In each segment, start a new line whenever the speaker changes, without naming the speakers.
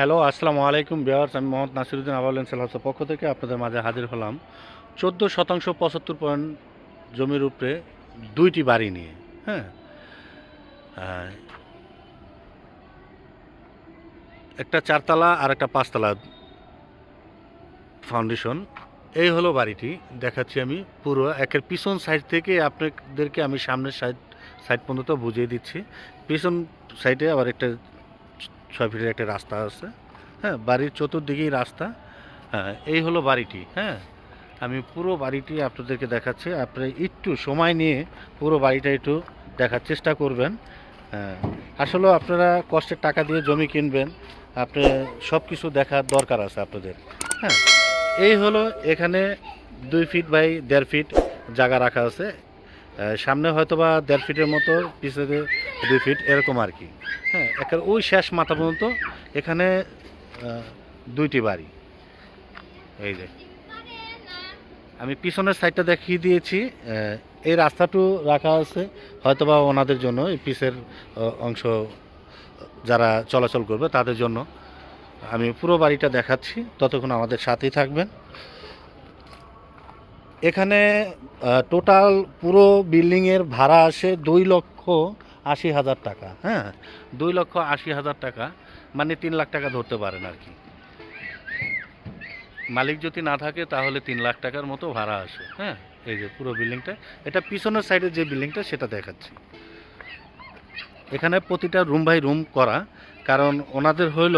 Hello, আসসালামু আলাইকুম বিহার আমি মোহাম্মদ নাসিরুদ্দিন আবাউল সেল হাউসের পক্ষ থেকে আপনাদের মাঝে হাজির হলাম। চোদ্দ শতাংশ পঁচাত্তর পয়েন্ট জমির উপরে দুইটি বাড়ি নিয়ে হ্যাঁ? একটা চারতলা আর একটা পাঁচতলা ফাউন্ডেশন। এই হলো বাড়িটি, দেখাচ্ছি আমি পুরো। একের পিছন সাইড থেকে আপনাদেরকে আমি সামনের সাইড সাইড পর্যন্ত বুঝিয়ে দিচ্ছি। পিছন সাইডে আবার একটা ছয় ফিটের একটা রাস্তা আছে। হ্যাঁ বাড়ির চতুর্দিকেই রাস্তা। হ্যাঁ এই হলো বাড়িটি হ্যাঁ। আমি পুরো বাড়িটি আপনাদেরকে দেখাচ্ছি। আপনারা একটু সময় নিয়ে পুরো বাড়িটা একটু দেখার চেষ্টা করবেন। হ্যাঁ আসলে আপনারা কষ্টের টাকা দিয়ে জমি কিনবেন, আপনি সব কিছু দেখার দরকার আছে আপনাদের। হ্যাঁ এই হলো এখানে দুই ফিট বাই দেড় ফিট জায়গা রাখা আছে। সামনে হয়তো বা দেড় ফিটের মতো, পিছনে দুই ফিট, এরকম আর কি। হ্যাঁ একের ওই শেষ মাথা পর্যন্ত এখানে দুইটি বাড়ি। এই যে। আমি পিছনের সাইডটা দেখিয়ে দিয়েছি এই রাস্তাটু রাখা আছে, হয়তোবা ওনাদের জন্য, এই পিসের অংশ, যারা চলাচল করবে তাদের জন্য। আমি পুরো বাড়িটা দেখাচ্ছি, ততক্ষণ আমাদের সাথেই থাকবেন। এখানে টোটাল পুরো বিল্ডিংয়ের ভাড়া আসে দুই লক্ষ আশি হাজার টাকা। হ্যাঁ দুই লক্ষ আশি হাজার টাকা মানে তিন লাখ টাকা ধরতে পারেন আর কি। মালিক যদি না থাকে, তাহলে তিন লাখ টাকার মতো ভাড়া আসে। হ্যাঁ এই যে পুরো বিল্ডিংটা। এটা পিছনের সাইডের যে বিল্ডিংটা, সেটা দেখাচ্ছি। এখানে প্রতিটা রুম বাই রুম করা। কারণ ওনাদের হইল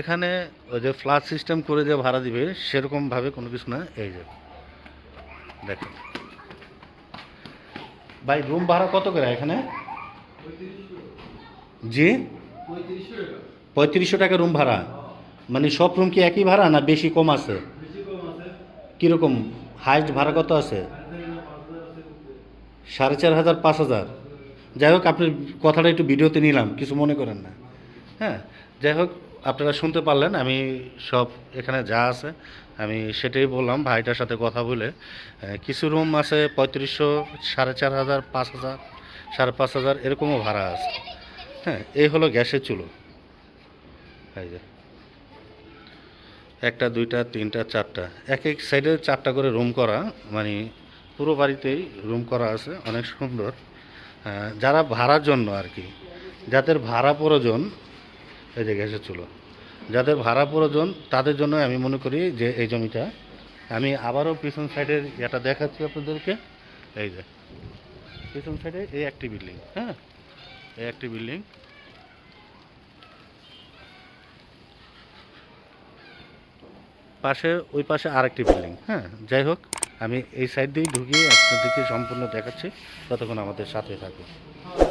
এখানে ওই যে ফ্ল্যাট সিস্টেম করে যে ভাড়া দিবে, সেরকমভাবে কোনো কিছু না। এই যে দেখেন ভাই রুম ভাড়া কত করে এখানে? জি? পঁয়ত্রিশশো টাকা রুম ভাড়া। মানে সব রুম কি একই ভাড়া না বেশি কম আছে? কীরকম? হাইস্ট ভাড়া কত আছে? সাড়ে চার হাজার, পাঁচ হাজার। যাই হোক, আপনার কথাটা একটু ভিডিওতে নিলাম, কিছু মনে করেন না। হ্যাঁ যাই হোক, আপনারা শুনতে পারলেন, আমি সব এখানে যা আছে আমি সেটাই বললাম, ভাইটার সাথে কথা বলে। কিছু রুম আছে পঁয়ত্রিশশো, সাড়ে চার হাজার, পাঁচ হাজার, সাড়ে পাঁচ হাজার, এরকমও ভাড়া আছে। হ্যাঁ এই হলো গ্যাসের চুলো। এই যে। একটা, দুইটা, তিনটা, চারটা। এক এক সাইডে চারটা করে রুম করা মানে পুরো বাড়িতেই রুম করা আছে, অনেক সুন্দর। যারা ভাড়ার জন্য আর কি, যাদের ভাড়া প্রয়োজন, এই যে গ্যাসের চুলো। যাদের ভাড়া প্রয়োজন, তাদের জন্য আমি মনে করি যে এই জমিটা। আমি আবারও পিছন সাইডের এটা দেখাচ্ছি আপনাদেরকে। এই যে, পিছন সাইডে এই একটি বিল্ডিং হ্যাঁ? এই একটি বিল্ডিং। পাশে, ওই পাশে আরেকটি বিল্ডিং হ্যাঁ? যাই হোক, আমি এই সাইড দিয়েই ঢুকিয়ে আপনাদেরকে সম্পূর্ণ দেখাচ্ছি। ততক্ষণ আমাদের সাথে থাকুন,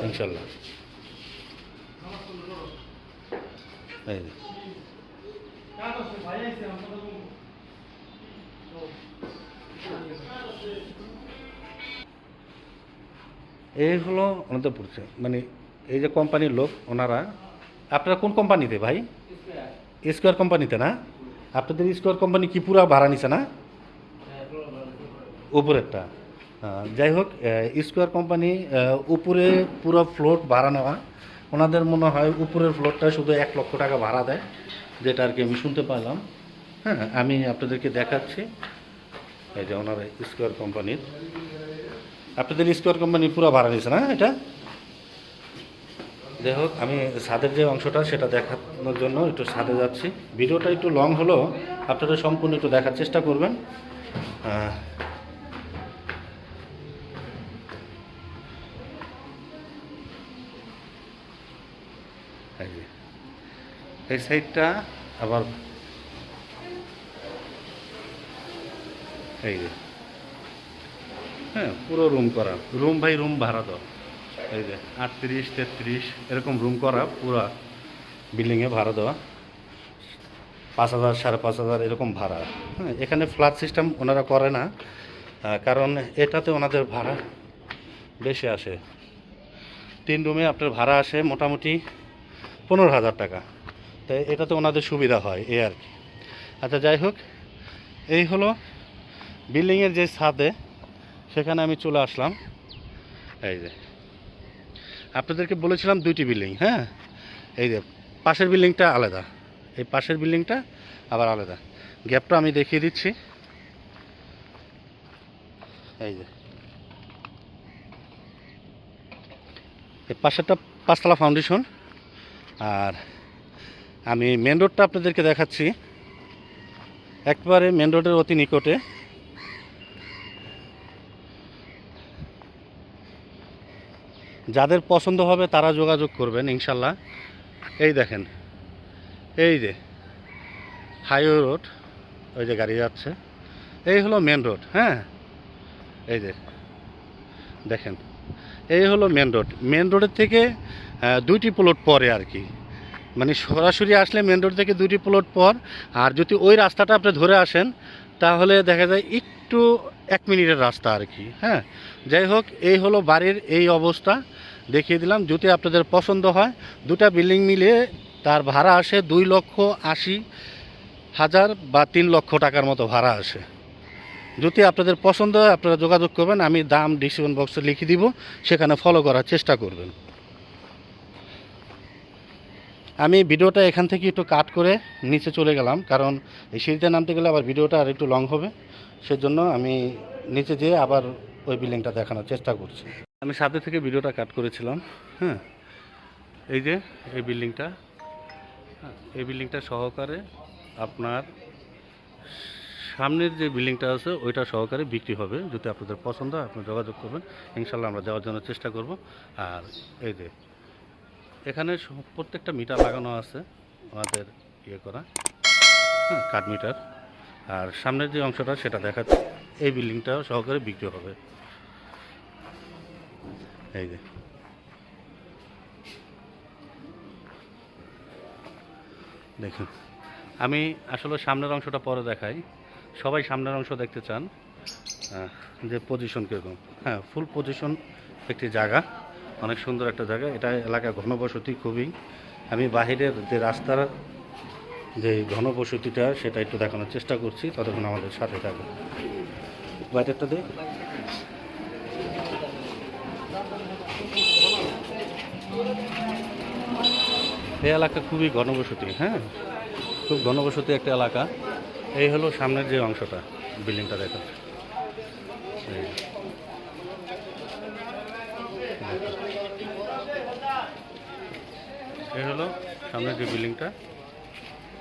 ইনশাল্লাহ। এই। এই হলো ওনাদের পড়ছে মানে এই যে কোম্পানির লোক ওনারা আপনারা কোন কোম্পানিতে ভাই স্কোয়ার কোম্পানিতে না আপনাদের স্কোয়ার কোম্পানি কি পুরো ভাড়া নিছে না উপরেরটা যাই হোক স্কোয়ার কোম্পানি উপরে পুরো ফ্লোট ভাড়া নেওয়া ওনাদের মনে হয় উপরের ফ্লোরটা শুধু এক লক্ষ টাকা ভাড়া দেয় যেটা আর কি আমি শুনতে পারলাম। হ্যাঁ আমি আপনাদেরকে দেখাচ্ছি। এই যে ওনারা স্কোয়ার কোম্পানির আপনাদের স্কোয়ার কোম্পানি পুরো ভাড়া নিছে না এটা? যাই হোক, আমি ছাদের যে অংশটা সেটা দেখানোর জন্য একটু ছাদে যাচ্ছি। ভিডিওটা একটু লং হলেও আপনারা সম্পূর্ণ একটু দেখার চেষ্টা করবেন। এই সাইডটা আবার এই যে। হ্যাঁ পুরো রুম করা। রুম ভাই রুম ভাড়া দাও এই যে, আটত্রিশ, তেত্রিশ, এরকম রুম করা, পুরো বিল্ডিংয়ে ভাড়া দেওয়া। পাঁচ হাজার, সাড়ে পাঁচ হাজার এরকম ভাড়া। হ্যাঁ এখানে ফ্ল্যাট সিস্টেম ওনারা করে না কারণ এটাতে ওনাদের ভাড়া বেশি আসে। তিন রুমে আপনার ভাড়া আসে মোটামুটি পনেরো হাজার টাকা। তাই এটাতে ওনাদের সুবিধা হয়, এ আর কি। আচ্ছা যাই হোক, এই হলো বিল্ডিংয়ের যে ছাদে, সেখানে আমি চলে আসলাম। এই যে, আপনাদেরকে বলেছিলাম দুইটি বিল্ডিং হ্যাঁ? এই যে, পাশের বিল্ডিংটা আলাদা, এই পাশের বিল্ডিংটা আবার আলাদা। গ্যাপটা আমি দেখিয়ে দিচ্ছি। এই যে, এই পাশেরটা পাঁচতলা ফাউন্ডেশন, আর আমি মেন রোডটা আপনাদেরকে দেখাচ্ছি। একবারে মেন রোডের অতি নিকটে। যাদের পছন্দ হবে তারা যোগাযোগ করবেন, ইনশাল্লাহ। এই দেখেন, এই যে হাইওয়ে রোড ওই যে গাড়ি যাচ্ছে। এই হলো মেন রোড হ্যাঁ? এই যে, দেখেন, এই হলো মেন রোড মেন রোডের থেকে দুইটি প্লট পরে আর কি। মানে সরাসরি আসলে মেন রোড থেকে দুটি প্লট পর, আর যদি ওই রাস্তাটা আপনি ধরে আসেন, তাহলে দেখা যায় একটু এক মিনিটের রাস্তা আর কি হ্যাঁ? যাই হোক, এই হলো বাড়ির এই অবস্থা। দেখিয়ে দিলাম, যদি আপনাদের পছন্দ হয়, দুটা বিল্ডিং মিলে তার ভাড়া আসে দুই লক্ষ আশি হাজার বা তিন লক্ষ টাকার মতো ভাড়া আসে। যদি আপনাদের পছন্দ হয়, আপনারা যোগাযোগ করবেন, আমি দাম ডিসিশন বক্সে লিখে দিব, সেখানে ফলো করার চেষ্টা করবেন। আমি ভিডিওটা এখান থেকে একটু কাট করে নিচে চলে গেলাম কারণ এই সিঁড়িতে নামতে গেলে আবার ভিডিওটা আর একটু লং হবে। সেজন্য আমি নিচে যেয়ে আবার ওই বিল্ডিংটা দেখানোর চেষ্টা করছি। আমি সাথে থেকে ভিডিওটা কাট করেছিলাম হ্যাঁ। এই যে এই বিল্ডিংটা হ্যাঁ, এই বিল্ডিংটা সহকারে আপনার সামনের যে বিল্ডিংটা আছে ওইটা সহকারে বিক্রি হবে। যদি আপনাদের পছন্দ হয় আপনি যোগাযোগ করবেন। ইনশাল্লাহ আমরা যাওয়ার জন্য চেষ্টা করব। আর এই যে এখানে প্রত্যেকটা মিটার লাগানো আছে আমাদের ইয়ে করা। হ্যাঁ কাঠ মিটার। আর সামনের যে অংশটা, সেটা দেখাচ্ছে। এই বিল্ডিংটাও সহকারে বিক্রি হবে। এই যে। দেখুন, আমি আসলে সামনের অংশটা পরে দেখাই। সবাই সামনের অংশ দেখতে চান। যে পজিশন কীরকম। হ্যাঁ ফুল পজিশন একটি জায়গা। অনেক সুন্দর একটা জায়গা। এটা এলাকা ঘনবসতি খুবই। আমি বাহিরের যে রাস্তার যে ঘনবসতিটা, সেটা একটু দেখানোর চেষ্টা করছি। ততক্ষণ আমাদের সাথে থাকবে বাইরেরটা দে। এই এলাকা খুবই ঘনবসতি হ্যাঁ? খুব ঘনবসতি একটা এলাকা। এই হলো সামনের যে অংশটা, বিল্ডিংটা দেখা। এই। হলো সামনে যে বিল্ডিংটা,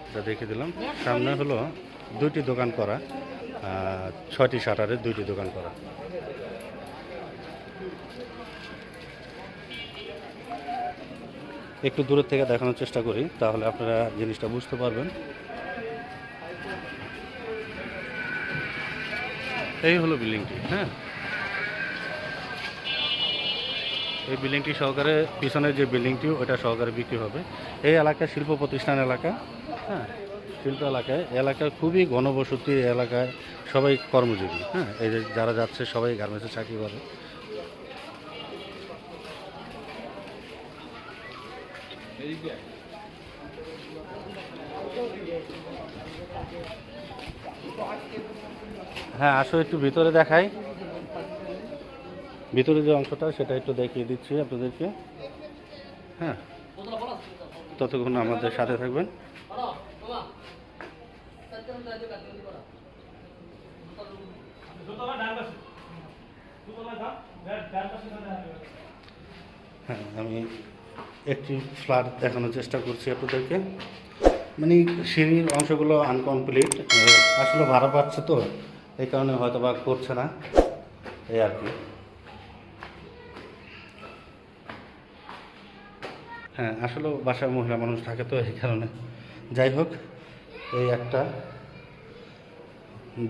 এটা দেখে দিলাম। সামনে হলো দুইটি দোকান করা ছয়টি শাটারের দুইটি দোকান করা। একটু দূরের থেকে দেখানোর চেষ্টা করি, তাহলে আপনারা জিনিসটা বুঝতে পারবেন। এই হলো বিল্ডিংটি হ্যাঁ? এই বিল্ডিংটি সহকারে পিছনের যে বিল্ডিংটি ওটা সহকারে বিক্রি হবে। এই এলাকা শিল্প প্রতিষ্ঠান এলাকা হ্যাঁ? শিল্প এলাকায় এলাকা খুবই ঘনবসতি এলাকায় সবাই কর্মজীবী হ্যাঁ? এই যে যারা যাচ্ছে, সবাই গার্মেন্টসে চাকরি করে। হ্যাঁ আসো একটু ভিতরে দেখাই। ভিতরে যে অংশটা, সেটা একটু দেখিয়ে দিচ্ছি আপনাদেরকে। হ্যাঁ ততক্ষণ আমাদের সাথে থাকবেন। হ্যাঁ আমি একটি ফ্ল্যাট দেখানোর চেষ্টা করছি আপনাদেরকে। মানে সিঁড়ির অংশগুলো আনকমপ্লিট আসলে ভাড়া পাচ্ছে তো, এই কারণে হয়তো বা করছে না, এই আর কি। হ্যাঁ আসলেও বাসায় মহিলা মানুষ থাকে তো এই কারণে। যাই হোক এই একটা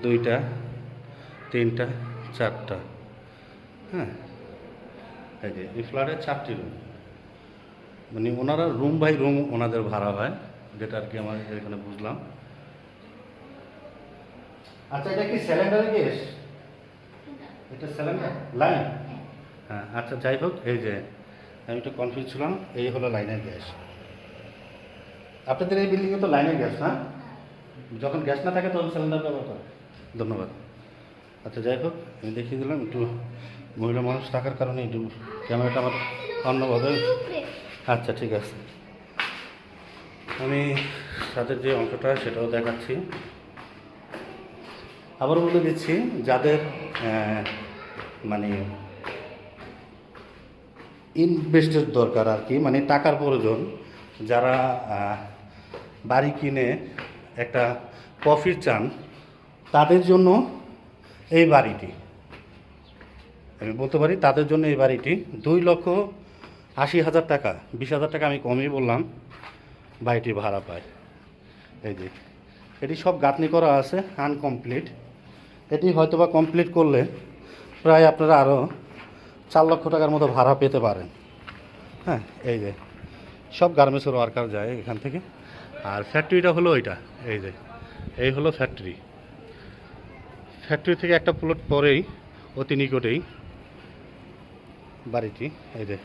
দুইটা তিনটা চারটা। হ্যাঁ এই যে এই ফ্ল্যাটের চারটি রুম। মানে ওনারা রুম বাই রুম ওনাদের ভাড়া হয় যেটা আর কি আমার এখানে বুঝলাম। আচ্ছা এটা কি সিলিন্ডারের গ্যাস? এটা। সিলিন্ডার লাইন হ্যাঁ আচ্ছা যাই হোক এই যে আমি একটু কনফিউজ ছিলাম, এই হলো লাইনের গ্যাস। আপনাদের এই বিল্ডিংয়ে তো লাইনের গ্যাস না? যখন গ্যাস না থাকে তখন সিলিন্ডার ব্যবহার করে ধন্যবাদ। আচ্ছা যাই হোক, আমি দেখিয়ে দিলাম, একটু মহিলা মানুষ থাকার কারণে একটু ক্যামেরাটা আমার অন্যভাবে আচ্ছা ঠিক আছে। আমি তাদের যে অংশটা সেটাও দেখাচ্ছি। আবার বলে দিচ্ছি, যাদের মানে ইনভেস্টের দরকার আর কি মানে টাকার প্রয়োজন। যারা বাড়ি কিনে একটা প্রফিট চান, তাদের জন্য এই বাড়িটি, আমি বলতে পারি তাদের জন্য এই বাড়িটি দুই লক্ষ আশি হাজার টাকা, বিশ হাজার টাকা আমি কমই বললাম, বাড়িটি ভাড়া পায়। এই যে, এটি সব গাঁথনি করা আছে, আনকমপ্লিট। এটি হয়তো বা কমপ্লিট করলে প্রায় আপনারা আরও চার লক্ষ টাকার মতো ভাড়া পেতে পারেন। হ্যাঁ এই যে, সব গার্মেন্টসের ওয়ার্কার যায় এখান থেকে। আর ফ্যাক্টরিটা হলো ওইটা এই যে, এই হলো ফ্যাক্টরি ফ্যাক্টরি থেকে একটা প্লট পরেই, অতি নিকটেই বাড়িটি, এই যে।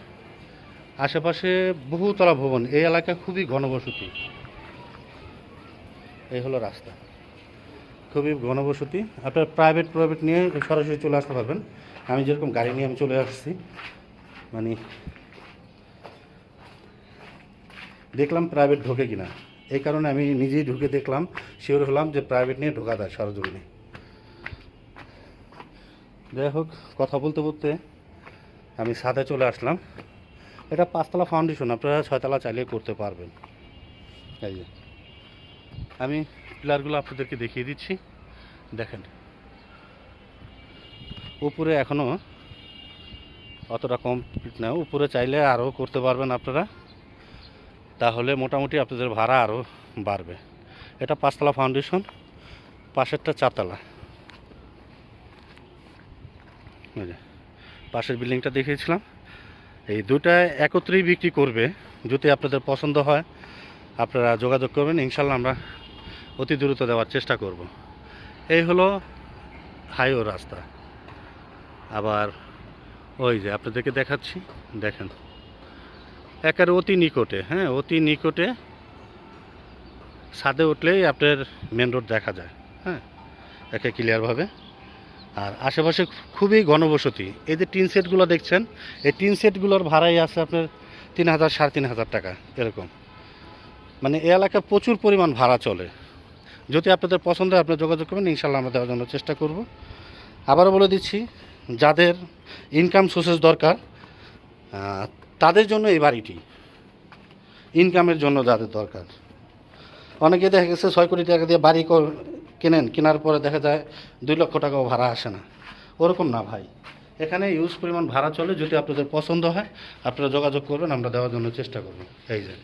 আশেপাশে বহুতলা ভবন, এই এলাকা খুবই ঘনবসতি। এই হলো রাস্তা। খুবই ঘনবসতি। আপনার প্রাইভেট প্রাইভেট নিয়ে সরাসরি চলে আসতে পারবেন। আমি যেরকম গাড়ি নিয়ে আমি চলে আসছি মানে দেখলাম প্রাইভেট ঢোকে কিনা। এই কারণে আমি নিজেই ঢুকে দেখলাম, শিওর হলাম যে প্রাইভেট নিয়ে ঢোকা যায় সরজমিনে যাই হোক, কথা বলতে বলতে আমি ছাদে চলে আসলাম। এটা পাঁচতলা ফাউন্ডেশন আপনারা ছয়তলা চালিয়ে করতে পারবেন। এই যে। আমি পিলারগুলো আপনাদেরকে দেখিয়ে দিচ্ছি। দেখেন। উপরে এখনও অতটা কমপ্লিট না। উপরে চাইলে আরও করতে পারবেন আপনারা। তাহলে মোটামুটি আপনাদের ভাড়া আরও বাড়বে। এটা পাঁচতলা ফাউন্ডেশন পাশেরটা চারতলা। পাশের বিল্ডিংটা দেখিয়েছিলাম। এই দুটা একত্রেই বিক্রি করবে। যদি আপনাদের পছন্দ হয়, আপনারা যোগাযোগ করবেন। ইনশাল্লাহ আমরা অতি দ্রুত দেওয়ার চেষ্টা করব। এই হলো হাইওয়ে রাস্তা। আবার ওই যে আপনাদেরকে দেখাচ্ছি, দেখেন। একেবারে অতি নিকটে হ্যাঁ অতি নিকটে ছাদে উঠলেই আপনার মেন রোড দেখা যায় হ্যাঁ একে ক্লিয়ারভাবে আর আশেপাশে খুবই ঘনবসতি। এই যে টিন সেটগুলো দেখছেন, এই টিন সেটগুলোর ভাড়াই আছে আপনার তিন হাজার, সাড়ে তিন হাজার টাকা, এরকম। মানে এই এলাকায় প্রচুর পরিমাণ ভাড়া চলে। যদি আপনাদের পছন্দ হয় আপনারা যোগাযোগ করবেন, ইনশাল্লাহ আমরা দেওয়ার জন্য চেষ্টা করব। আবারও বলে দিচ্ছি যাদের ইনকাম সোর্সেস দরকার তাদের জন্য এই বাড়িটি ইনকামের জন্য যাদের দরকার। অনেকে দেখা গেছে ছয় কোটি টাকা দিয়ে বাড়ি কেনেন, কেনার পরে দেখা যায় দুই লক্ষ টাকাও ভাড়া আসে না। ওরকম না ভাই। এখানে ইউজ পরিমাণ ভাড়া চলে, যদি আপনাদের পছন্দ হয়, আপনারা যোগাযোগ করবেন, আমরা দেওয়ার জন্য চেষ্টা করব। এই যে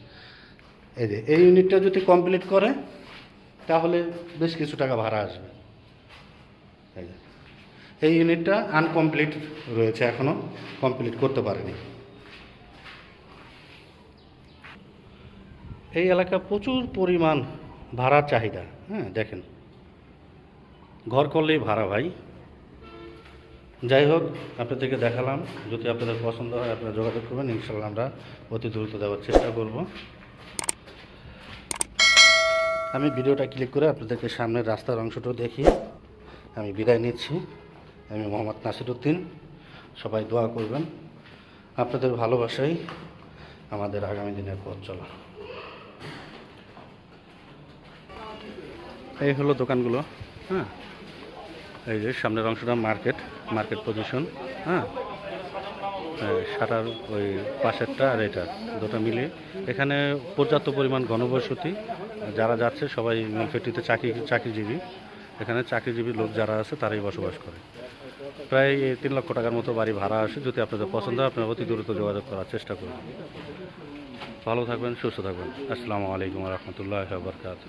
এই যে, এই ইউনিটটা যদি কমপ্লিট করে, তাহলে বেশ কিছু টাকা ভাড়া আসবে। এই যে এই ইউনিটটা আনকমপ্লিট রয়েছে এখনও কমপ্লিট করতে পারেনি। এই এলাকা প্রচুর পরিমাণ ভাড়ার চাহিদা হ্যাঁ দেখেন। ঘর করলেই ভাড়া, ভাই। যাই হোক, আপনাদেরকে দেখালাম, যদি আপনাদের পছন্দ হয়, আপনারা যোগাযোগ করবেন ইনশাল্লাহ আমরা অতি দ্রুত দেওয়ার চেষ্টা করব। আমি ভিডিওটা ক্লিক করে আপনাদেরকে সামনের রাস্তার অংশটাও দেখিয়ে আমি বিদায় নিচ্ছি। আমি মোহাম্মদ নাসির উদ্দিন সবাই দোয়া করবেন। আপনাদের ভালোবাসাই আমাদের আগামী দিনের পথ চলা। এই হলো দোকানগুলো হ্যাঁ? এই যে সামনের অংশটা মার্কেট মার্কেট পজিশন হ্যাঁ? সাটার ওই পাশেরটা আর এটা, দুটো মিলে। এখানে পর্যাপ্ত পরিমাণ ঘনবসতি। যারা যাচ্ছে সবাই মিল ফ্যাক্টরিতে চাকরি চাকরিজীবী এখানে চাকরিজীবী লোক যারা আছে তারাই বসবাস করে। প্রায় তিন লক্ষ টাকার মতো বাড়ি ভাড়া আসে। যদি আপনাদের পছন্দ হয়, আপনারা অতি দ্রুত যোগাযোগ করার চেষ্টা করুন। ভালো থাকবেন, সুস্থ থাকবেন। আসসালামু আলাইকুম রহমতুল্লাহ বরকাত